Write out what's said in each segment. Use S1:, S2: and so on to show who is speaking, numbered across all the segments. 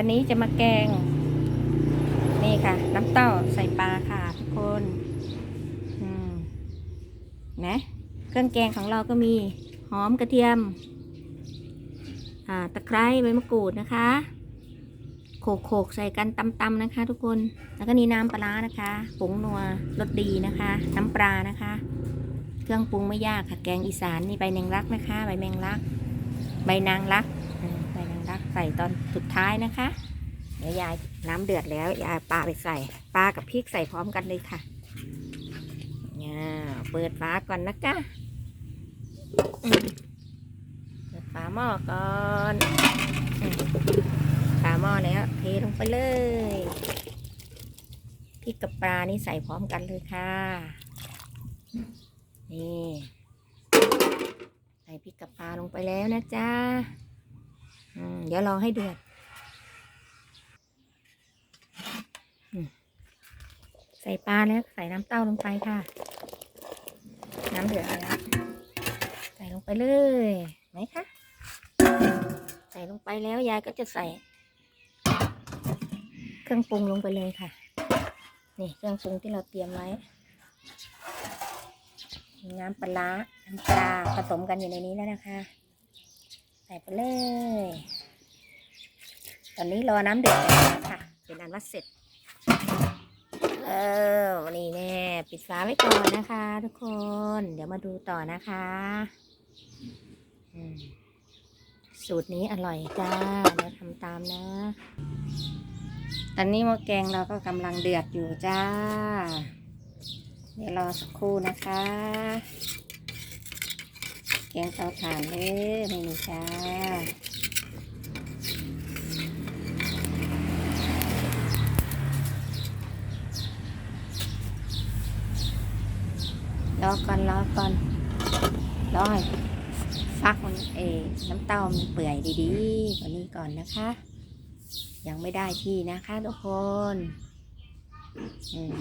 S1: วันนี้จะมาแกง นี่ค่ะ น้ำเต้าใส่ปลาค่ะทุกคนนะเครื่องแกงของเราก็มีหอมกระเทียมตะไคร้ใบมะกรูดนะคะโขกโขกใส่กันตำๆนะคะ ทุกคนแล้วก็นี่น้ำปลานะคะผงนัวรสดีนะคะ น้ำปลานะคะ เครื่องปรุงไม่ยากค่ะแกงอีสานนี่ใบแมงลักนะคะ ใบแมงลัก ใบนางรัก ส่ตอนสุดท้ายนะคะเดี๋ยวยายน้ำเดือดแล้วยายปลาไปใส่ปลากับพริกใส่พร้อมกันเลยค่ะเนี่ยเปิดฝาก่อนนะจ๊ะเปิดฝาหม้อก่อนฝาหม้อแล้วเทลงไปเลยพริกกับปลานี่ใส่พร้อมกันเลยค่ะนี่ใส่พริกกับปลาลงไปแล้วนะจ๊ะ เดี๋ยวรอให้เดือดใส่ปลาแล้วใส่น้ำเต้าลงไปค่ะ น้ำเดือดแล้วใส่ลงไปเลยไหนคะใส่ลงไปแล้วยายก็จะใส่ เครื่องปรุงลงไปเลยค่ะ นี่เครื่องปรุงที่เราเตรียมไว้น้ำปลาร้าน้ำปลาผสมกันอยู่ในนี้แล้วนะคะ ใส่ไปเลย ตอนนี้รอน้ำเดือดค่ะ เป็นอันว่าเสร็จเออวันี่แน่ปิดฝาไว้ก่อนนะคะ ทุกคน เดี๋ยวมาดูต่อนะคะสูตรนี้อร่อยจ้าเดี๋ยวทำตามนะ ตอนนี้หม้อแกงเราก็กำลังเดือดอยู่จ้า เดี๋ยวรอสักครู่นะคะ แกงเตาถ่านเลยไม่มีจ้ารอก่อนรอก่อนรอให้ฟักมันเออน้ำเต้ามันเปื่อยดีๆกว่านี้ก่อนนะคะ ยังไม่ได้ที่นะคะทุกคน อืม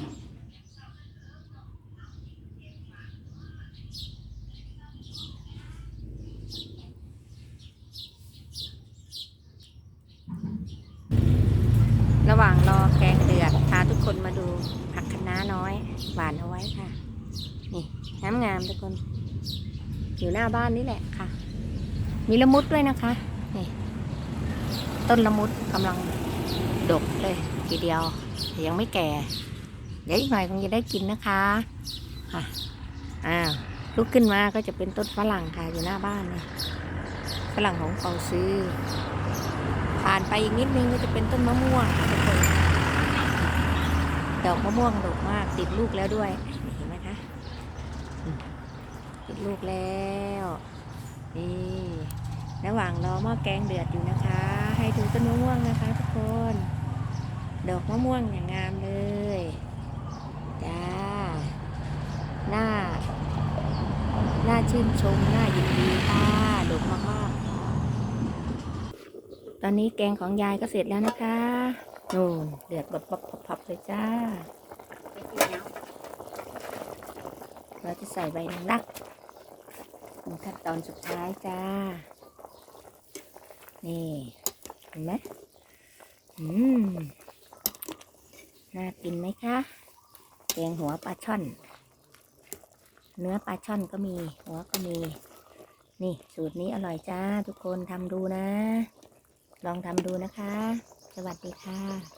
S1: ระหว่างรอแกงเดือดพาทุกคนมาดู ผักคะน้าน้อยหวานเอาไว้ค่ะ นี่น้ำงามทุกคน อยู่หน้าบ้านนี่แหละค่ะ มีละมุดด้วยนะคะ นี่ ต้นละมุดกำลังดกเลยทีเดียวแต่ยังไม่แก่ เดี๋ยวอีกหน่อยคงจะได้กินนะคะค่ะอ้าวลุกขึ้นมาก็จะเป็นต้นฝรั่งค่ะอยู่หน้าบ้านเนี่ยฝรั่งของเขาซื้อผ่านไปอีกนิดนึงก็จะเป็นต้นมะม่วง ดอกมะม่วงดกมาก ติดลูกแล้วด้วยเห็นไหมคะติดลูกแล้วนี่ระหว่างรอหม้อแกงเดือดอยู่นะคะ ให้ดูต้นมะม่วงนะคะทุกคน ดอกมะม่วงอย่างงามเลยจ้าหน้าหน้าชื่นชมหน้ายินดีค่ะดกมากๆ ตอนนี้แกงของยายก็เสร็จแล้วนะคะ นู่นเดือดบบบบพับๆเลยจ้าเราจะใส่ใบนางรักขั้นตอนสุดท้ายจ้า นี่เห็นไหมอืมน่ากินไหมคะแกงหัวปลาช่อน เนื้อปลาช่อนก็มี หัวก็มี นี่สูตรนี้อร่อยจ้า ทุกคนทำดูนะ ลองทำดูนะคะ สวัสดีค่ะ